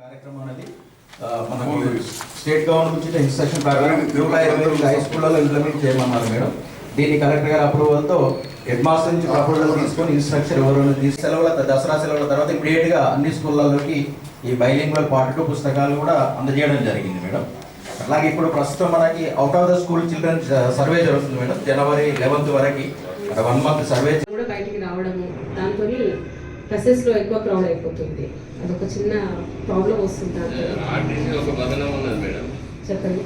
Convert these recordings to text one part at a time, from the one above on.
కార్యక్రమం అనేది మనకు స్టేట్ గవర్నమెంట్ నుంచి ఇన్స్ట్రక్షన్ ప్రకారం ఇరవై హై స్కూళ్ళలో ఇంప్లిమెంట్ చేయమన్నారు మేడం. దీన్ని కలెక్టర్ గారి అప్రూవల్తో హెడ్ మాస్టర్ నుంచి ప్రపోజల్ తీసుకొని ఇన్స్ట్రక్షన్ ఎవరైనా తీసి సెలవుల దసరా సెలవుల తర్వాత ఇమీడియట్గా అన్ని స్కూళ్ళలోకి ఈ బైలింగ్వల్ పార్ట్ టూ పుస్తకాలు కూడా అందజేయడం జరిగింది మేడం. అలాగే ఇప్పుడు ప్రస్తుతం మనకి out of the school children survey జరుగుతుంది మేడం. జనవరి లెవెన్త్ వరకు వన్ మంత్ సర్వే కూడా బయటికి రావడము దాంతో లో ఎక్కువ క్రౌడ్ అయిపోతుంది. అదొక చిన్న ప్రాబ్లం వస్తుంది చెప్పండి.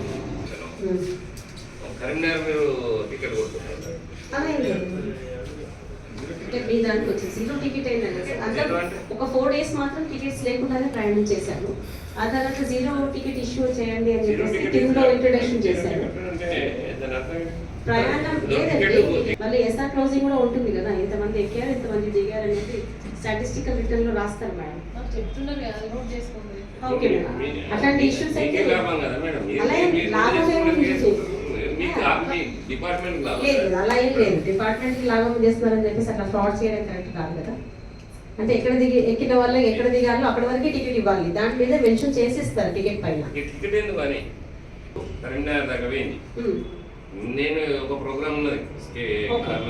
అంటే మీ దానికి వచ్చి జీరో టికెట్ అయినా సార్. అందరూ ఒక ఫోర్ డేస్ మాత్రం టికెట్స్ లేకుండానే ప్రయాణం చేశాను ఆ తర్వాత జీరో టికెట్ ఇష్యూ చేయండి అని చెప్పేసి కింద ఇంట్రొడక్షన్ చేశాను ప్రయాణం లేదండి. మళ్ళీ ఎస్ఆర్ క్లోజింగ్ కూడా ఉంటుంది కదా. ఎంతమంది ఎక్కారు ఎంతమంది దిగారు అనేది స్టాటిస్టికల్ రిటర్న్లో రాస్తారు మేడం. చెప్తున్నారు కదా అది నోట్ చేసుకోండి. Okay madam. అట్లాంటి ఇష్యూస్ అయితే అలా ఏం లాభం లేదు. అలా ఏం లేదు. డిపార్ట్మెంట్ లాభం చేస్తున్నారని చెప్పేసి అట్లా ఫ్రాడ్ చేయడం కరెక్ట్ కాదు కదా. అంటే ఎక్కడ దిగి ఎక్కిన వాళ్ళు ఎక్కడ దిగాలో అక్కడ వరకే టికెట్ ఇవ్వాలి. దాని మీద మెన్షన్ చేసిస్తారు టికెట్ పైన. ఈ టికెట్ ఎందుకు అని? కరీంనగర్ దాకా పోయింది. నేను ఒక ప్రోగ్రామ్ ఉన్నది.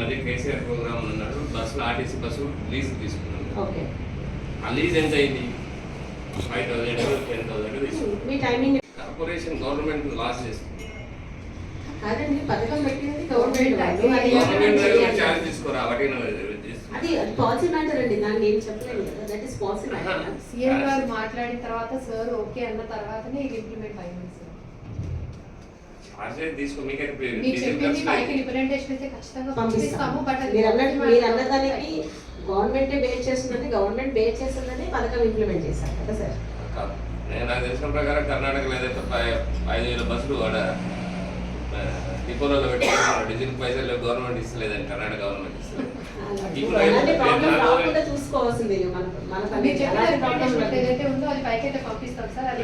మధ్య కేసీఆర్ ప్రోగ్రామ్ అన్నాడు. బస్సులో ఆర్టీసీ బస్సు లీజ్ తీసుకున్నాను. ఆ లీజ్ ఎంత అయింది. ఫైవ్ థౌసండ్ టెన్ థౌసండ్ తీసుకున్నాను మీ టైమింగ్ కార్పొరేషన్ గవర్నమెంట్ లాస్ చేస్తుంది కాదండి పథకం గవర్నమెంట్ అది గవర్నమెంట్ implement ఛార్జ్ చేయాలి. తీసుకోరా? వాటిని అది పాలసీ మ్యాటర్ అండి. దాన్ని ఏం చెప్పలేము కదా. That is policy matter CM గారు మాట్లాడిన తర్వాత సార్ ఓకే అన్న తర్వాతనే ఇది ఇంప్లిమెంట్ అయింది సార్. మీరు చెప్పింది పైకి రిప్రజెంటేషన్ అయితే ఖచ్చితంగా పంపిస్తాము బట్ అది మీరు అన్నట్టు మీరు అన్నదానికి గవర్నమెంట్ బేస్ చేస్తున్నది గవర్నమెంట్ బేస్ చేస్తున్నది పథకం ఇంప్లిమెంట్ చేశారు కదా సార్. నేను నాకు తెలిసిన ప్రకారం కర్ణాటకలో ఏదైతే పై- ఐదు వేల బస్సులు ఆడ ఆ, డిపోలలో పెట్టి డీజిల్ పైసలు గవర్నమెంట్ ఇస్తలేదని కర్ణాటక గవర్నమెంట్ ఇస్తలేదు. చూసుకోవాల్సింది మన పని ఏదైతే ఉందో అది పైకి అయితే పంపిస్తాం సార్ అది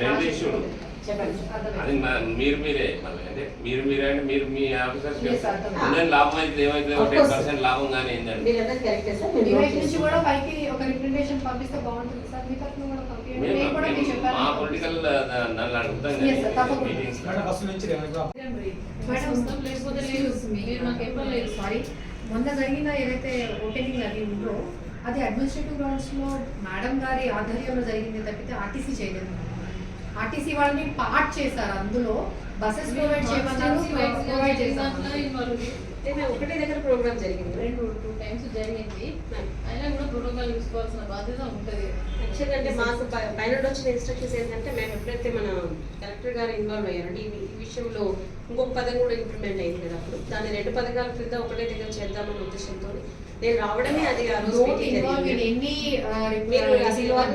అది మీరు మీరే మళ్ళీ అంటే మీరు మీరే అంటే మీరు మీ ఆఫీసర్స్. అందరి లాభం అయితే ఏమైతే టెన్. పర్సెంట్ లాభం కానీ మీ పొలిటికల్ నన్ను అడుగుతాం మొన్న జరిగిన ఏదైతే ఓపెనింగ్ అది ఉందో అది అడ్మినిస్ట్రేటివ్ గ్రౌండ్స్లో మేడం గారి ఆధ్వర్యంలో జరిగింది తప్పితే ఆర్టీసీ చేయలేదు. ఆర్టీసీ వాళ్ళని పార్ట్ చేశారు అందులో. బస్సెస్ ప్రొవైడ్ చేయమన్నారు ప్రొవైడ్ చేశారు అంటే ఒకటే దగ్గర ప్రోగ్రామ్ జరిగింది. రెండు టూ టైమ్స్ జరిగింది. అయినా కూడా ప్రోటోకాల్ చూసుకోవాల్సిన బాధ్యత ఉంటుంది. యాక్చువల్గా అంటే మాకు పైన వచ్చిన ఇన్స్ట్రక్షన్స్ ఏంటంటే మేము ఎప్పుడైతే మన కలెక్టర్ గారు ఇన్వాల్వ్ అయ్యారంటే ఈ ఈ విషయంలో ఇంకొక పదం కూడా ఇంప్లిమెంట్ అయింది కదా అప్పుడు. దాన్ని రెండు పథకాల క్రింద ఒకటే దగ్గర చేద్దామన్న ఉద్దేశంతో నేను రావడమే అది ఆ రోజు మీరు అసలు not.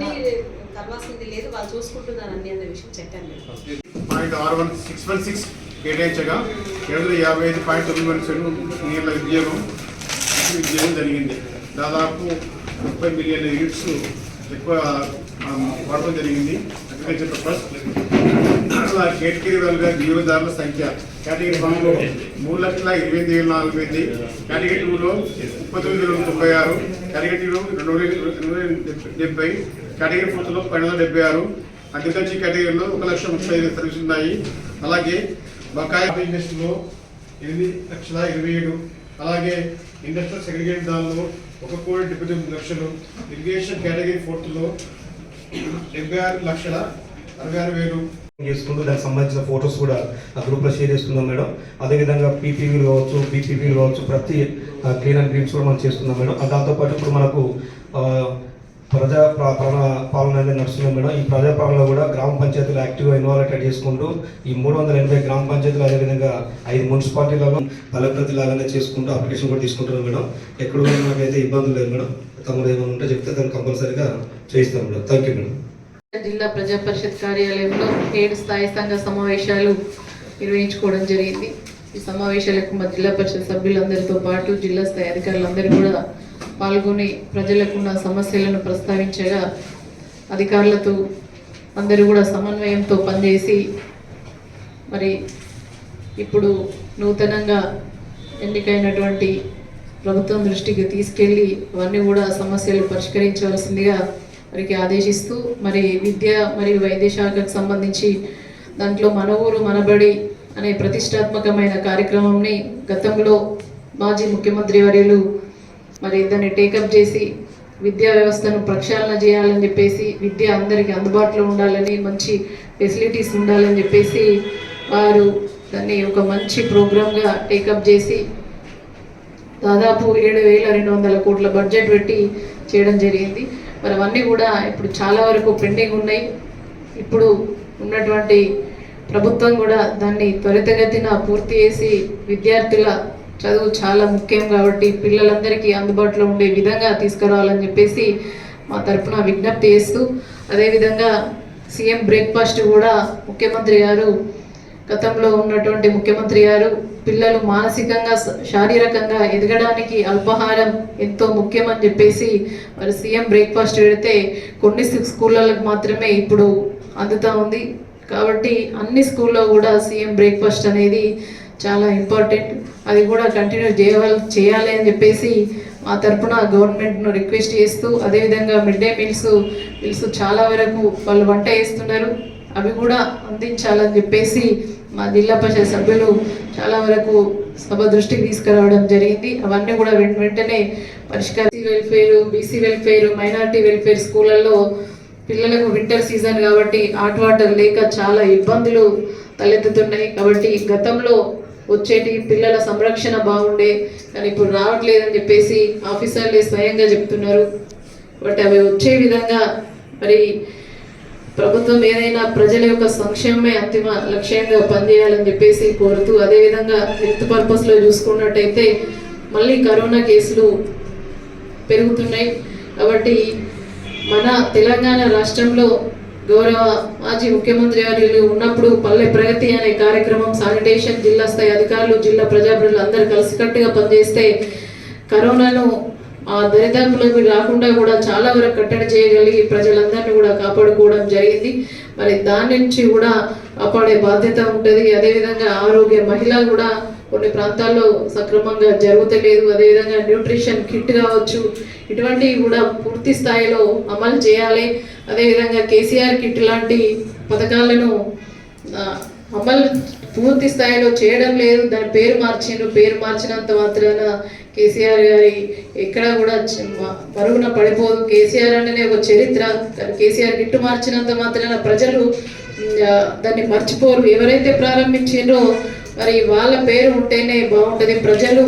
కలవాల్సింది లేదు వాళ్ళు చూసుకుంటున్నారు అన్ని అన్న విషయం చెప్పాను పాయింట్ ఆరు వన్ సిక్స్ వన్ సిక్స్ కేటాయించగా ఏడు వందల యాభై ఐదు పాయింట్ తొమ్మిది వన్ సెంటు నీళ్ళ విద్యోగం విద్యోగం జరిగింది. దాదాపు ముప్పై మిలియన్ యూనిట్స్ ఎక్కువ వాడటం జరిగింది. Agriculture purpose. అలా కేటగిరీ వారిగా వినియోగదారుల సంఖ్య కేటగిరీ వన్లో మూడు లక్షల ఇరవై ఎనిమిది వేల నాలుగు మంది కేటగిరీ టూలో ముప్పై తొమ్మిది వేల ముప్పై ఆరు. కేటగిరీలో రెండు వేల రెండు వేల డెబ్బై. కేటగిరీ ఫోర్త్లో పన్నెండు వందల డెబ్బై ఆరు. అగ్రికల్చర్ కేటగిరీలో ఒక లక్ష ముప్పై ఐదు సర్వీసులు ఉన్నాయి. అలాగే బకాయి బిజినెస్లో ఎనిమిది లక్షల ఇరవై ఏడు. అలాగే ఇండస్ట్రియల్ సెగ్రిగేట్ దానిలో ఒక కోటి డెబ్బై తొమ్మిది లక్షలు. ఇరిగేషన్ కేటగిరీ ఫోర్త్లో డెబ్బై ఆరు లక్షల అరవై ఆరు వేలు. చేసుకుంటూ దానికి సంబంధించిన ఫొటోస్ కూడా ఆ గ్రూప్లో షేర్ చేసుకుందాం మేడం. అదేవిధంగా పీపీవీలు కావచ్చు బీపీపీలు కావచ్చు ప్రతి క్లీన్ అండ్ గ్రీమ్స్ కూడా మనం చేస్తున్నాం మేడం. దాంతోపాటు ఇప్పుడు మనకు ప్రజా పాలన పాలన అనేది నడుస్తున్నాం మేడం. ఈ ప్రజా పాలనలో కూడా గ్రామ పంచాయతీలు యాక్టివ్గా ఇన్వాల్వ్ చేసుకుంటూ ఈ మూడు వందల ఎనభై గ్రామ పంచాయతీలు అదేవిధంగా ఐదు మున్సిపాలిటీలలో ఫలప్రతి లాగానే చేసుకుంటూ అప్లికేషన్ కూడా తీసుకుంటున్నాం మేడం. ఎక్కడ కూడా మాకైతే ఇబ్బందులు లేదు మేడం. తమరు ఏమైనా ఉంటే చెప్తే దాన్ని కంపల్సరీగా చేయిస్తాం మేడం. Thank you madam. జిల్లా ప్రజా పరిషత్ కార్యాలయంలో ఏడు స్థాయి సంఘ సమావేశాలు నిర్వహించుకోవడం జరిగింది. ఈ సమావేశాలకు మా జిల్లా పరిషత్ సభ్యులందరితో పాటు జిల్లా స్థాయి అధికారులందరూ కూడా పాల్గొని ప్రజలకున్న సమస్యలను ప్రస్తావించగా అధికారులతో అందరూ కూడా సమన్వయంతో పనిచేసి మరి ఇప్పుడు నూతనంగా ఎన్నికైనటువంటి ప్రభుత్వం దృష్టికి తీసుకెళ్ళి అవన్నీ కూడా సమస్యలు పరిష్కరించవలసిందిగా వారికి ఆదేశిస్తూ మరి విద్య మరియు వైద్య శాఖకు సంబంధించి దాంట్లో మన ఊరు మనబడి అనే ప్రతిష్టాత్మకమైన కార్యక్రమంని గతంలో మాజీ ముఖ్యమంత్రి వర్యులు మరి దాన్ని టేకప్ చేసి విద్యా వ్యవస్థను ప్రక్షాళన చేయాలని చెప్పేసి విద్య అందరికీ అందుబాటులో ఉండాలని మంచి ఫెసిలిటీస్ ఉండాలని చెప్పేసి వారు దాన్ని ఒక మంచి ప్రోగ్రామ్గా టేకప్ చేసి దాదాపు ఏడు వేల రెండు వందల కోట్ల బడ్జెట్ పెట్టి చేయడం జరిగింది. మరి అవన్నీ కూడా ఇప్పుడు చాలా వరకు పెండింగ్ ఉన్నాయి. ఇప్పుడు ఉన్నటువంటి ప్రభుత్వం కూడా దాన్ని త్వరితగతిన పూర్తి చేసి విద్యార్థుల చదువు చాలా ముఖ్యం కాబట్టి పిల్లలందరికీ అందుబాటులో ఉండే విధంగా తీసుకురావాలని చెప్పేసి మా తరపున విజ్ఞప్తి చేస్తూ అదేవిధంగా సీఎం బ్రేక్ఫాస్ట్ కూడా ముఖ్యమంత్రి గారు గతంలో ఉన్నటువంటి ముఖ్యమంత్రి గారు పిల్లలు మానసికంగా శారీరకంగా ఎదగడానికి అల్పాహారం ఎంతో ముఖ్యమని చెప్పేసి మరి సీఎం బ్రేక్ఫాస్ట్ పెడితే కొన్ని స్కూళ్ళలకు మాత్రమే ఇప్పుడు అందుతా ఉంది. కాబట్టి అన్ని స్కూల్లో కూడా సీఎం బ్రేక్ఫాస్ట్ అనేది చాలా ఇంపార్టెంట్ అది కూడా కంటిన్యూ చేయవల్ చేయాలి అని చెప్పేసి మా తరపున గవర్నమెంట్ను రిక్వెస్ట్ చేస్తూ అదేవిధంగా మిడ్ డే మీల్స్ మీల్స్ చాలా వరకు వాళ్ళు వంట చేస్తున్నారు. అవి కూడా అందించాలని చెప్పేసి మా జిల్లా పరిషత్ సభ్యులు చాలా వరకు సభ దృష్టికి తీసుకురావడం జరిగింది. అవన్నీ కూడా వెంట వెంటనే పరిష్కార. Welfare BC welfare minority welfare స్కూళ్ళల్లో పిల్లలకు వింటర్ సీజన్ కాబట్టి హాట్ వాటర్ లేక చాలా ఇబ్బందులు తలెత్తుతున్నాయి. కాబట్టి గతంలో వచ్చేటి పిల్లల సంరక్షణ బాగుండే కానీ ఇప్పుడు రావట్లేదని చెప్పేసి ఆఫీసర్లే స్వయంగా చెప్తున్నారు. బట్ అవి వచ్చే విధంగా మరి ప్రభుత్వం ఏదైనా ప్రజల యొక్క సంక్షేమమే అంతిమ లక్ష్యంగా పనిచేయాలని చెప్పేసి కోరుతూ అదేవిధంగా హెల్త్ పర్పస్లో చూసుకున్నట్టయితే మళ్ళీ కరోనా కేసులు పెరుగుతున్నాయి. కాబట్టి మన తెలంగాణ రాష్ట్రంలో గౌరవ మాజీ ముఖ్యమంత్రి వర్యులు ఉన్నప్పుడు పల్లె ప్రగతి అనే కార్యక్రమం శానిటేషన్ జిల్లా స్థాయి అధికారులు జిల్లా ప్రజాప్రతినిధులు అందరూ కలిసికట్టుగా పనిచేస్తే కరోనాను ఆ దరిదాపులకు రాకుండా కూడా చాలా వరకు కట్టడి చేయగలిగి ప్రజలందరినీ కూడా కాపాడుకోవడం జరిగింది. మరి దాని నుంచి కూడా కాపాడే బాధ్యత ఉంటుంది. అదేవిధంగా ఆరోగ్య మహిళ కూడా కొన్ని ప్రాంతాల్లో సక్రమంగా జరుగుతలేదు. అదేవిధంగా న్యూట్రిషన్ కిట్ కావచ్చు ఇటువంటివి కూడా పూర్తి స్థాయిలో అమలు చేయాలి. అదేవిధంగా కేసీఆర్ కిట్ లాంటి పథకాలను అమలు పూర్తి స్థాయిలో చేయడం లేదు. దాని పేరు మార్చిండ్రు. పేరు మార్చినంత మాత్రాన కేసీఆర్ గారి ఎక్కడ కూడా చ- మరుగున పడిపోదు. కేసీఆర్ అంటేనే ఒక చరిత్ర. దాని కేసీఆర్ గిట్టు మార్చినంత మాత్రాన ప్రజలు దాన్ని మర్చిపోరు. ఎవరైతే ప్రారంభించిండ్రో మరి వాళ్ళ పేరు ఉంటేనే బాగుంటుంది. ప్రజలు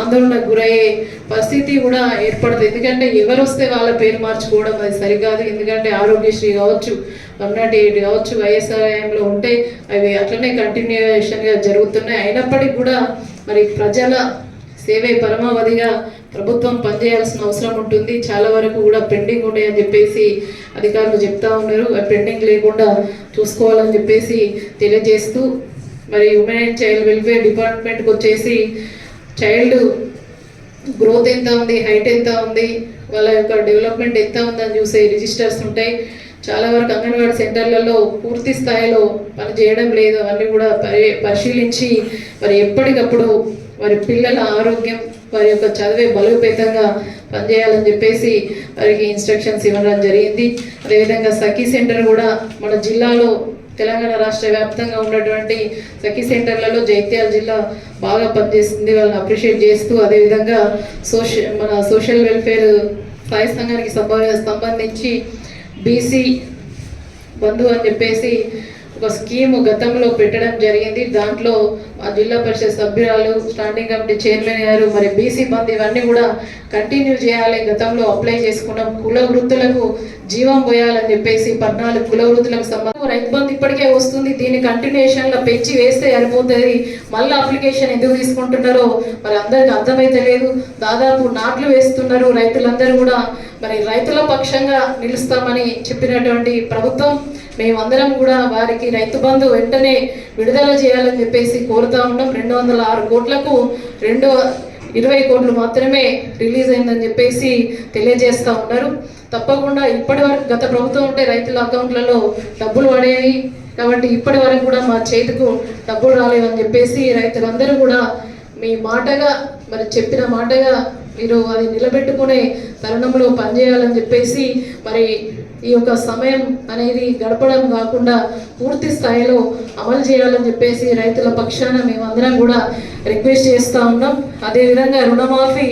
ఆందోళనకు గురయ్యే పరిస్థితి కూడా ఏర్పడుతుంది. ఎందుకంటే ఎవరు వస్తే వాళ్ళ పేరు మార్చుకోవడం అది సరికాదు. ఎందుకంటే ఆరోగ్యశ్రీ కావచ్చు వన్ ఎయిట్ కావచ్చు వైఎస్ఆర్ఐఎంలో ఉంటే అవి అట్లనే కంటిన్యూషన్గా జరుగుతున్నాయి. అయినప్పటికీ కూడా మరి ప్రజల సేవే పరమావధిగా ప్రభుత్వం పనిచేయాల్సిన అవసరం ఉంటుంది. చాలా వరకు కూడా పెండింగ్ ఉన్నాయని చెప్పేసి అధికారులు చెప్తా ఉన్నారు. పెండింగ్ లేకుండా చూసుకోవాలని చెప్పేసి తెలియజేస్తూ మరి ఉమెన్ అండ్ చైల్డ్ వెల్ఫేర్ డిపార్ట్మెంట్కి వచ్చేసి చైల్డ్ గ్రోత్ ఎంత ఉంది హైట్ ఎంత ఉంది వాళ్ళ యొక్క డెవలప్మెంట్ ఎంత ఉందని చూసే రిజిస్టర్స్ ఉంటాయి. చాలా వరకు అంగన్వాడీ సెంటర్లలో పూర్తి స్థాయిలో పని చేయడం లేదు. అవన్నీ కూడా పరి పరిశీలించి మరి ఎప్పటికప్పుడు వారి పిల్లల ఆరోగ్యం వారి యొక్క చదివే బలోపేతంగా పనిచేయాలని చెప్పేసి వారికి ఇన్స్ట్రక్షన్స్ ఇవ్వడం జరిగింది. అదేవిధంగా సఖీ సెంటర్ కూడా మన జిల్లాలో తెలంగాణ రాష్ట్ర వ్యాప్తంగా ఉన్నటువంటి సఖీ సెంటర్లలో జైత్యాల జిల్లా బాగా పనిచేస్తుంది. వాళ్ళని అప్రిషియేట్ చేస్తూ అదేవిధంగా సోషల్ మన సోషల్ వెల్ఫేర్ స్థాయి సంఘానికి సంబంధించి బీసీ బంధు అని చెప్పేసి ఒక స్కీమ్ గతంలో పెట్టడం జరిగింది. దాంట్లో మా జిల్లా పరిషత్ సభ్యురాలు స్టాండింగ్ కమిటీ చైర్మన్ గారు మరి బీసీ బంద్ ఇవన్నీ కూడా కంటిన్యూ చేయాలి. గతంలో అప్లై చేసుకున్నాం కుల వృత్తులకు జీవం పోయాలని చెప్పేసి పద్నాలుగు కులవృత్తులకు సంబంధం రైతు బంధు ఇప్పటికే వస్తుంది. దీన్ని కంటిన్యూషన్లో పెంచి వేస్తే సరిపోతుంది. మళ్ళీ అప్లికేషన్ ఎందుకు తీసుకుంటున్నారో మరి అందరికి అర్థమైతే లేదు. దాదాపు నాట్లు వేస్తున్నారు రైతులందరూ కూడా. మరి రైతుల పక్షంగా నిలుస్తామని చెప్పినటువంటి ప్రభుత్వం మేమందరం కూడా వారికి రైతు బంధు వెంటనే విడుదల చేయాలని చెప్పేసి కోరుతా ఉన్నాం. రెండు వందల ఆరు కోట్లకు రెండు ఇరవై కోట్లు మాత్రమే రిలీజ్ అయిందని చెప్పేసి తెలియజేస్తూ ఉన్నారు. తప్పకుండా ఇప్పటి వరకు గత ప్రభుత్వం ఉంటే రైతుల అకౌంట్లలో డబ్బులు పడేవి. కాబట్టి ఇప్పటి వరకు కూడా మా చేతికు డబ్బులు రాలేవని చెప్పేసి రైతులందరూ కూడా మీ మాటగా మరి చెప్పిన మాటగా మీరు అది నిలబెట్టుకునే తరుణంలో పనిచేయాలని చెప్పేసి మరి ఈ యొక్క సమయం అనేది గడపడం కాకుండా పూర్తి స్థాయిలో అమలు చేయాలని చెప్పేసి రైతుల పక్షాన మేమందరం కూడా రిక్వెస్ట్ చేస్తూ ఉన్నాం. అదేవిధంగా రుణమాఫీ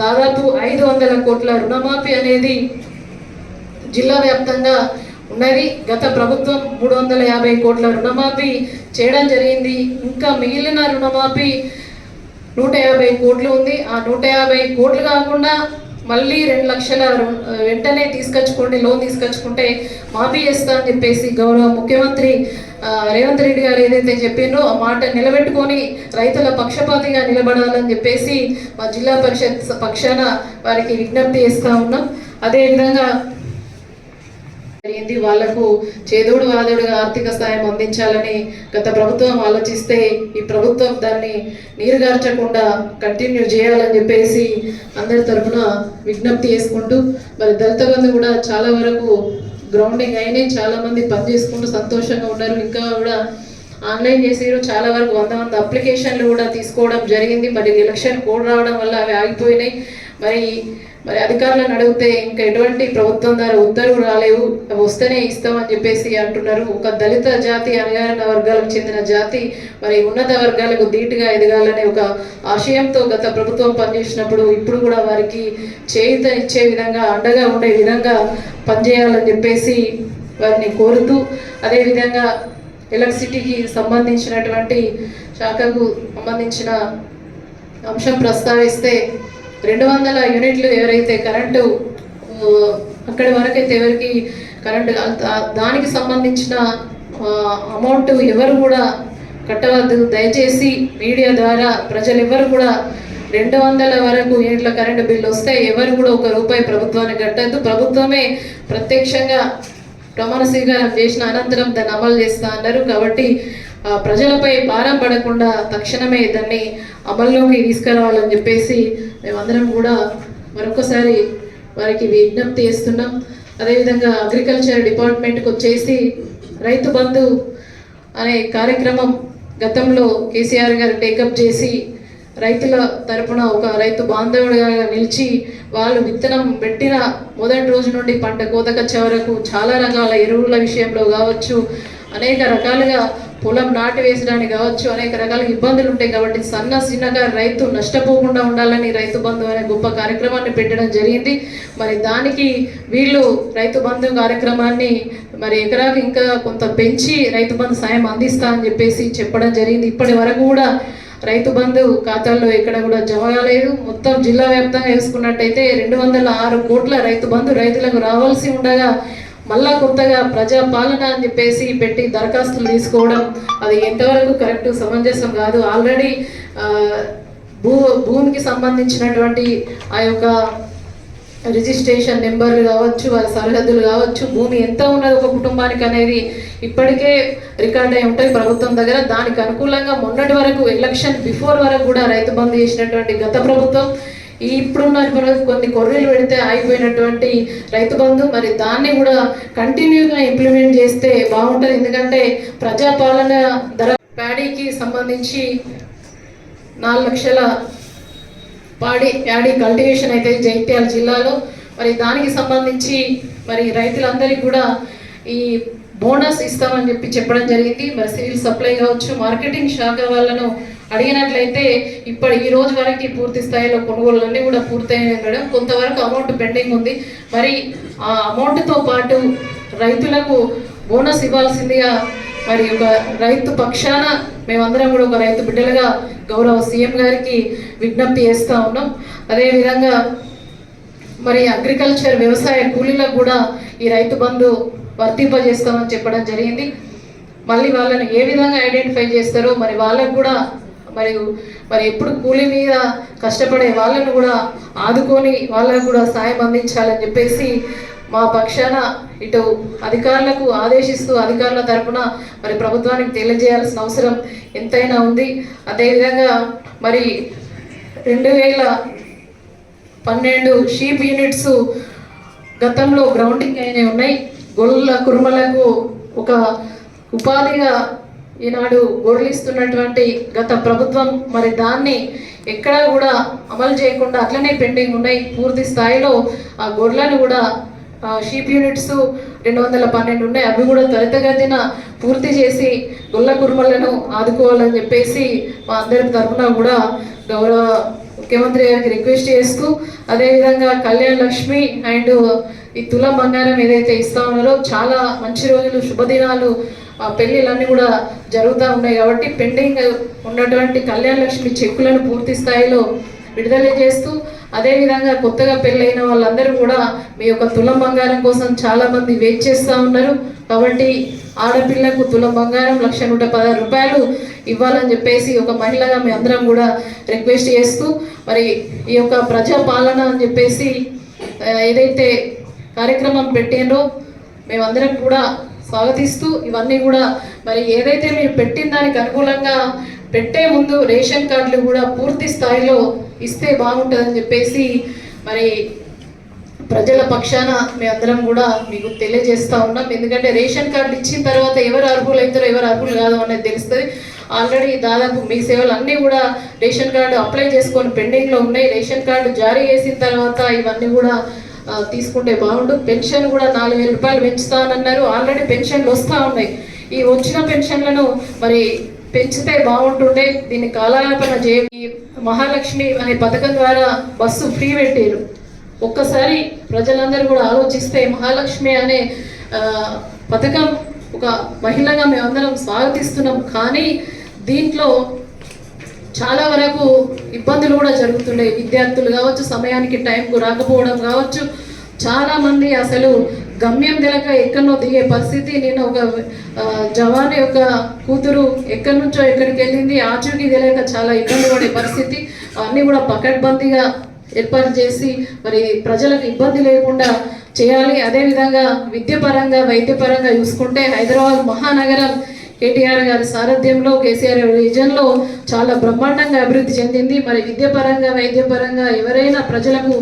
దాదాపు ఐదు వందల కోట్ల రుణమాఫీ అనేది జిల్లా వ్యాప్తంగా ఉన్నది. గత ప్రభుత్వం మూడు వందల యాభై కోట్ల రుణమాఫీ చేయడం జరిగింది. ఇంకా మిగిలిన రుణమాఫీ నూట యాభై కోట్లు ఉంది. ఆ నూట యాభై కోట్లు కాకుండా మళ్ళీ రెండు లక్షల వెంటనే తీసుకొచ్చుకోండి లోన్ తీసుకొచ్చుకుంటే మాఫీ చేస్తా అని చెప్పేసి గౌరవ ముఖ్యమంత్రి రేవంత్ రెడ్డి గారు ఏదైతే చెప్పిందో ఆ మాట నిలబెట్టుకొని రైతుల పక్షపాతిగా నిలబడాలని చెప్పేసి మా జిల్లా పరిషత్ పక్షాన వారికి విజ్ఞప్తి చేస్తూ ఉన్నాం. అదేవిధంగా జరిగింది వాళ్ళకు చేదోడు వాదోడుగా ఆర్థిక సాయం అందించాలని గత ప్రభుత్వం ఆలోచిస్తే ఈ ప్రభుత్వం దాన్ని నీరుగార్చకుండా కంటిన్యూ చేయాలని చెప్పేసి అందరి తరఫున విజ్ఞప్తి చేసుకుంటూ మరి దళిత బంధు కూడా చాలా వరకు గ్రౌండింగ్ అయినాయి చాలా మంది పని చేసుకుంటూ సంతోషంగా ఉన్నారు. ఇంకా కూడా ఆన్లైన్ చేసారు చాలా వరకు వంద వంద అప్లికేషన్లు కూడా తీసుకోవడం జరిగింది. మరి ఎలక్షన్ కోడ్ రావడం వల్ల అవి ఆగిపోయినాయి. మరి మరి అధికారులను అడిగితే ఇంకా ఎటువంటి ప్రభుత్వం ద్వారా ఉత్తర్వులు రాలేవు వస్తేనే ఇస్తామని చెప్పేసి అంటున్నారు. ఒక దళిత జాతి అణగారిన వర్గాలకు చెందిన జాతి మరి ఉన్నత వర్గాలకు ధీటుగా ఎదగాలనే ఒక ఆశయంతో గత ప్రభుత్వం పనిచేసినప్పుడు ఇప్పుడు కూడా వారికి చేయుత ఇచ్చే విధంగా అండగా ఉండే విధంగా పనిచేయాలని చెప్పేసి వారిని కోరుతూ అదేవిధంగా ఎలక్ట్రిసిటీకి సంబంధించినటువంటి శాఖకు సంబంధించిన అంశం ప్రస్తావిస్తే రెండు వందల యూనిట్లు ఎవరైతే కరెంటు అక్కడి వరకైతే ఎవరికి కరెంటు దానికి సంబంధించిన అమౌంట్ ఎవరు కూడా కట్టవద్దు. దయచేసి మీడియా ద్వారా ప్రజలు ఎవరు కూడా రెండు వందల వరకు యూనిట్ల కరెంటు బిల్లు వస్తే ఎవరు కూడా ఒక రూపాయి ప్రభుత్వానికి కట్టద్దు. ప్రభుత్వమే ప్రత్యక్షంగా ప్రమాణ స్వీకారం చేసిన అనంతరం దాన్ని అమలు చేస్తా అన్నారు. కాబట్టి ప్రజలపై భారం పడకుండా తక్షణమే దాన్ని అమల్లోకి తీసుకురావాలని చెప్పేసి మేమందరం కూడా మరొకసారి వారికి విజ్ఞప్తి చేస్తున్నాం. అదేవిధంగా అగ్రికల్చర్ డిపార్ట్మెంట్కి వచ్చేసి రైతు బంధు అనే కార్యక్రమం గతంలో కేసీఆర్ గారు టేకప్ చేసి రైతుల తరపున ఒక రైతు బాంధవుడిగా నిలిచి వాళ్ళు విత్తనం పెట్టిన మొదటి రోజు నుండి పంట కోతకొచ్చే వరకు చాలా రకాల ఎరువుల విషయంలో కావచ్చు అనేక రకాలుగా పొలం నాటి వేసడానికి కావచ్చు అనేక రకాల ఇబ్బందులు ఉంటాయి కాబట్టి సన్న చిన్నగా రైతు నష్టపోకుండా ఉండాలని రైతు బంధు అనే గొప్ప కార్యక్రమాన్ని పెట్టడం జరిగింది. మరి దానికి వీళ్ళు రైతు బంధు కార్యక్రమాన్ని మరి ఎకరాకు ఇంకా కొంత పెంచి రైతు బంధు సాయం అందిస్తా అని చెప్పేసి చెప్పడం జరిగింది. ఇప్పటి వరకు కూడా రైతు బంధు ఖాతాల్లో ఎక్కడ కూడా జమ కాలేదు మొత్తం జిల్లా వ్యాప్తంగా వేసుకున్నట్టయితే రెండు వందల ఆరు కోట్ల రైతు బంధు రైతులకు రావాల్సి ఉండగా మళ్ళా కొత్తగా ప్రజా పాలన అని చెప్పేసి పెట్టి దరఖాస్తులు తీసుకోవడం అది ఎంతవరకు కరెక్ట్ సమంజసం కాదు. ఆల్రెడీ భూ భూమికి సంబంధించినటువంటి ఆ యొక్క రిజిస్ట్రేషన్ నెంబర్లు కావచ్చు వాళ్ళ సరిహద్దులు కావచ్చు భూమి ఎంత ఉన్నది ఒక కుటుంబానికి అనేది ఇప్పటికే రికార్డ్ అయి ఉంటుంది ప్రభుత్వం దగ్గర. దానికి అనుకూలంగా మొన్నటి వరకు ఎలక్షన్ బిఫోర్ వరకు కూడా రైతు బంధు చేసినటువంటి గత ప్రభుత్వం ఇప్పుడున్న ప్రభుత్వం కొన్ని కొర్రీలు పెడితే ఆగిపోయినటువంటి రైతు బంధు మరి దాన్ని కూడా కంటిన్యూగా ఇంప్లిమెంట్ చేస్తే బాగుంటుంది. ఎందుకంటే ప్రజాపాలన ధర ప్యాడీకి సంబంధించి నాలుగు లక్షల పాడి ప్యాడీ కల్టివేషన్ అయితే జైత్యాల జిల్లాలో. మరి దానికి సంబంధించి మరి రైతులందరికీ కూడా ఈ బోనస్ ఇస్తామని చెప్పి చెప్పడం జరిగింది. మరి సివిల్ సప్లై కావచ్చు మార్కెటింగ్ శాఖ వాళ్ళను అడిగినట్లయితే ఇప్పటి ఈ రోజు వరకు పూర్తి స్థాయిలో కొనుగోళ్ళన్నీ కూడా పూర్తయినాయి మేడం. కొంతవరకు అమౌంట్ పెండింగ్ ఉంది. మరి ఆ అమౌంట్తో పాటు రైతులకు బోనస్ ఇవ్వాల్సిందిగా మరి ఒక రైతు పక్షాన మేమందరం కూడా ఒక రైతు బిడ్డలుగా గౌరవ సీఎం గారికి విజ్ఞప్తి చేస్తూ ఉన్నాం. అదేవిధంగా మరి అగ్రికల్చర్ వ్యవసాయ కూలీలకు కూడా ఈ రైతు బంధు వర్తింపజేస్తామని చెప్పడం జరిగింది. మళ్ళీ వాళ్ళని ఏ విధంగా ఐడెంటిఫై చేస్తారో మరి వాళ్ళకు కూడా మరియు మరి ఎప్పుడు కూలి మీద కష్టపడే వాళ్ళను కూడా ఆదుకొని వాళ్ళకు కూడా సాయం అందించాలని చెప్పేసి మా పక్షాన ఇటు అధికారులకు ఆదేశిస్తూ అధికారుల తరపున మరి ప్రభుత్వానికి తెలియజేయాల్సిన అవసరం ఎంతైనా ఉంది. అదేవిధంగా మరి రెండు వేల పన్నెండు షీప్ యూనిట్స్ గతంలో గ్రౌండింగ్ అయినవి ఉన్నాయి. గొల్ల కురుమలకు ఒక ఉపాధిగా ఈనాడు గొర్రెలిస్తున్నటువంటి గత ప్రభుత్వం మరి దాన్ని ఎక్కడా కూడా అమలు చేయకుండా అట్లనే పెండింగ్ ఉన్నాయి. పూర్తి స్థాయిలో ఆ గొర్రెలను కూడా షీప్ యూనిట్స్ రెండు వందల పన్నెండు ఉన్నాయి. అవి కూడా త్వరితగతిన పూర్తి చేసి గొల్ల కుర్మలను ఆదుకోవాలని చెప్పేసి మా అందరి తరఫున కూడా గౌరవ ముఖ్యమంత్రి గారికి రిక్వెస్ట్ చేస్తూ అదేవిధంగా కళ్యాణ్ లక్ష్మి అండ్ ఈ తులం బంగారం ఏదైతే ఇస్తా ఉన్నారో చాలా మంచి రోజులు శుభదినాలు ఆ పెళ్ళిళ్ళన్నీ కూడా జరుగుతూ ఉన్నాయి కాబట్టి పెండింగ్ ఉన్నటువంటి కళ్యాణ లక్ష్మి చెక్కులను పూర్తి స్థాయిలో విడుదల చేస్తూ అదేవిధంగా కొత్తగా పెళ్ళైన వాళ్ళందరూ కూడా మీ యొక్క తులం బంగారం కోసం చాలామంది వెయిట్ చేస్తూ ఉన్నారు. కాబట్టి ఆడపిల్లకు తులం బంగారం లక్ష నూట పదహారు రూపాయలు ఇవ్వాలని చెప్పేసి ఒక మహిళగా మీ అందరం కూడా రిక్వెస్ట్ చేస్తూ మరి ఈ యొక్క ప్రజా పాలన అని చెప్పేసి ఏదైతే కార్యక్రమం పెట్టిండ్రో మేమందరం కూడా స్వాగతిస్తూ ఇవన్నీ కూడా మరి ఏదైతే మీరు పెట్టిన దానికి అనుకూలంగా పెట్టే ముందు రేషన్ కార్డులు కూడా పూర్తి స్థాయిలో ఇస్తే బాగుంటుందని చెప్పేసి మరి ప్రజల పక్షాన మేమందరం కూడా మీకు తెలియజేస్తా ఉన్నాం. ఎందుకంటే రేషన్ కార్డు ఇచ్చిన తర్వాత ఎవరు అర్హులు అవుతారో ఎవరు అర్హులు కాదు అనేది తెలుస్తుంది. ఆల్రెడీ దాదాపు మీ సేవలు అన్నీ కూడా రేషన్ కార్డు అప్లై చేసుకొని పెండింగ్లో ఉన్నాయి. రేషన్ కార్డు జారీ చేసిన తర్వాత ఇవన్నీ కూడా తీసుకుంటే బాగుండు. పెన్షన్ కూడా నాలుగు వేల రూపాయలు పెంచుతానన్నారు. ఆల్రెడీ పెన్షన్లు వస్తూ ఉన్నాయి. ఈ వచ్చిన పెన్షన్లను మరి పెంచితే బాగుంటుండే. దీన్ని కాలయాపన చే మహాలక్ష్మి అనే పథకం ద్వారా బస్సు ఫ్రీ పెట్టారు. ఒక్కసారి ప్రజలందరూ కూడా ఆలోచిస్తే మహాలక్ష్మి అనే పథకం ఒక మహిళగా మేమందరం స్వాగతిస్తున్నాం. కానీ దీంట్లో చాలా వరకు ఇబ్బందులు కూడా జరుగుతుండే. విద్యార్థులు కావచ్చు సమయానికి టైంకు రాకపోవడం కావచ్చు చాలామంది అసలు గమ్యం తెలక ఎక్కడనో దిగే పరిస్థితి. నేను ఒక జవాన్ యొక్క కూతురు ఎక్కడి నుంచో ఎక్కడికి వెళ్ళింది ఆచూకీ తెలియక చాలా ఇబ్బంది పడే పరిస్థితి. అవన్నీ కూడా పకడ్బందీగా ఏర్పాటు చేసి మరి ప్రజలకు ఇబ్బంది లేకుండా చేయాలి. అదేవిధంగా విద్యపరంగా వైద్యపరంగా చూసుకుంటే హైదరాబాద్ మహానగరం కేటీఆర్ గారి సారథ్యంలో కేసీఆర్ రీజన్లో విజన్లో చాలా బ్రహ్మాండంగా అభివృద్ధి చెందింది. మరి విద్యాపరంగా వైద్యపరంగా ఎవరైనా ప్రజలకు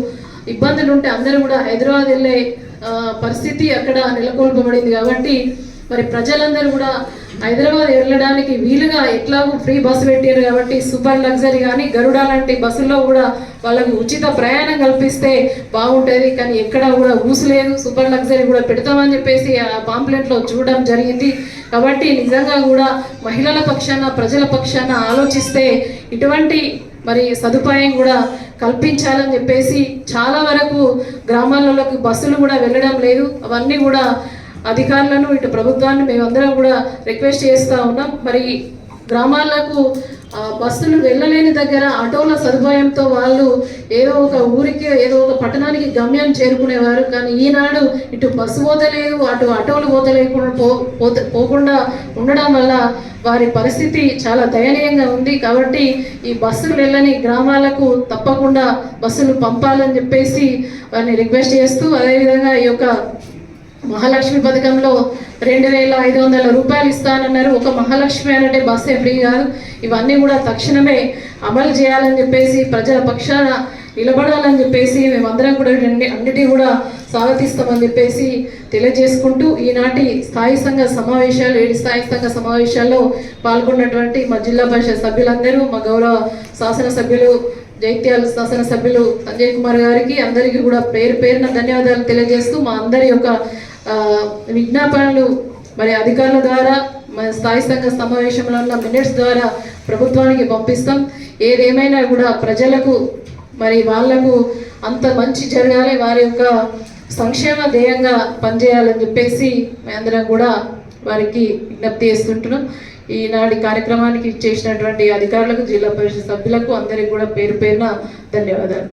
ఇబ్బందులు ఉంటే అందరూ కూడా హైదరాబాద్ వెళ్ళే పరిస్థితి అక్కడ నెలకొల్పబడింది కాబట్టి మరి ప్రజలందరూ కూడా హైదరాబాద్ వెళ్ళడానికి వీలుగా ఎట్లాగూ ఫ్రీ బస్సు పెట్టారు కాబట్టి సూపర్ లగ్జరీ కానీ గరుడ లాంటి బస్సుల్లో కూడా వాళ్ళకు ఉచిత ప్రయాణం కల్పిస్తే బాగుంటుంది. కానీ ఎక్కడ కూడా ఊసలేదు సూపర్ లగ్జరీ కూడా పెడతామని చెప్పేసి ఆ పాంప్లెట్లో చూడడం జరిగింది. కాబట్టి నిజంగా కూడా మహిళల పక్షాన ప్రజల పక్షాన ఆలోచిస్తే ఇటువంటి మరి సదుపాయం కూడా కల్పించాలని చెప్పేసి చాలా వరకు గ్రామాలలోకి బస్సులు కూడా వెళ్ళడం లేదు. అవన్నీ కూడా అధికారులను ఇటు ప్రభుత్వాన్ని మేమందరం కూడా రిక్వెస్ట్ చేస్తూ ఉన్నాం. మరి గ్రామాలకు బస్సులు వెళ్ళలేని దగ్గర ఆటోల సదుపాయంతో వాళ్ళు ఏదో ఒక ఊరికి ఏదో ఒక పట్టణానికి గమ్యం చేరుకునేవారు. కానీ ఈనాడు ఇటు బస్సు పోతలేదు అటు ఆటోలు పోతలేకుండా పో పోత- పోకుండా ఉండడం వల్ల వారి పరిస్థితి చాలా దయనీయంగా ఉంది. కాబట్టి ఈ బస్సులు వెళ్ళని గ్రామాలకు తప్పకుండా బస్సులు పంపాలని చెప్పేసి వారిని రిక్వెస్ట్ చేస్తూ అదేవిధంగా ఈ యొక్క మహాలక్ష్మి పథకంలో రెండు వేల ఐదు వందల రూపాయలు ఇస్తానన్నారు. ఒక మహాలక్ష్మి అంటే బస్సే ఫ్రీ కాదు. ఇవన్నీ కూడా తక్షణమే అమలు చేయాలని చెప్పేసి ప్రజల పక్షాన నిలబడాలని చెప్పేసి మేమందరం కూడా అన్ని అన్నిటి కూడా స్వాగతిస్తామని చెప్పేసి తెలియజేసుకుంటూ ఈనాటి స్థాయి సంఘ సమావేశాలు ఏడు స్థాయి సంఘ సమావేశాల్లో పాల్గొన్నటువంటి మా జిల్లా పరిషత్ సభ్యులందరూ మా గౌరవ శాసనసభ్యులు జైత్యాల శాసనసభ్యులు సంజయ్ కుమార్ గారికి అందరికీ కూడా పేరు పేరున ధన్యవాదాలు తెలియజేస్తూ మా అందరి యొక్క విజ్ఞాపనలు మరి అధికారుల ద్వారా మన స్థాయి సంఘ సమావేశంలో ఉన్న మినిట్స్ ద్వారా ప్రభుత్వానికి పంపిస్తాం. ఏదేమైనా కూడా ప్రజలకు మరి వాళ్ళకు అంత మంచి జరగాలి వారి యొక్క సంక్షేమ ధ్యేయంగా పనిచేయాలని చెప్పేసి మేమందరం కూడా వారికి విజ్ఞప్తి చేస్తుంటున్నాం. ఈనాటి కార్యక్రమానికి చేసినటువంటి అధికారులకు జిల్లా పరిషత్ సభ్యులకు అందరికీ కూడా పేరు పేరున ధన్యవాదాలు.